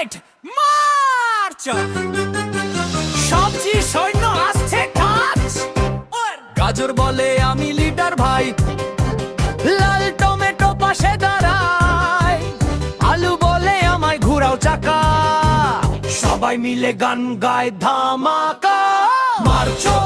Right March সবজি সৈন্য আসছে কাজ। গাজর বলে আমি লিডার ভাই। লাল টমেটো পাশে দাঁড়ায়। আলু বলে আমায় ঘুরাও চাকা। সবাই মিলে গান গায় ধামাকা। মারছো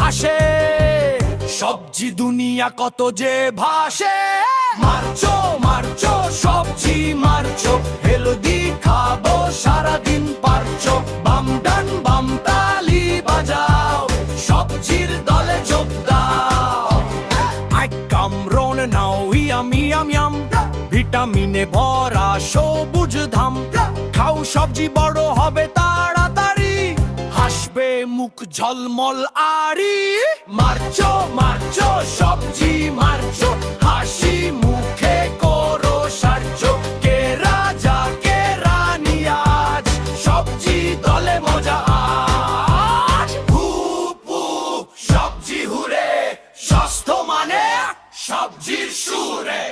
হাসে সবজি দুনিয়া কত যে ভাসে। মারছো মারছো সবজি মারছো হেলদি খাব সারাদিন পারছ। বাম ডান বাম তালি বাজাও সবজির দলে যোগ দাও। come rolling now, yum yum yum ভিটামিনে ভরা সবুজ ধাম। খাও সবজি বড় আসবে মুখ ঝলমল আরি মারছো মারছো, সবজি মারছো, হাসি মুখে করো, সারছো। কে রাজা, কে রানী আজ? সবজি দলে মজা আজ। ভূপু সবজি হুরে মানে সবজির সুরে।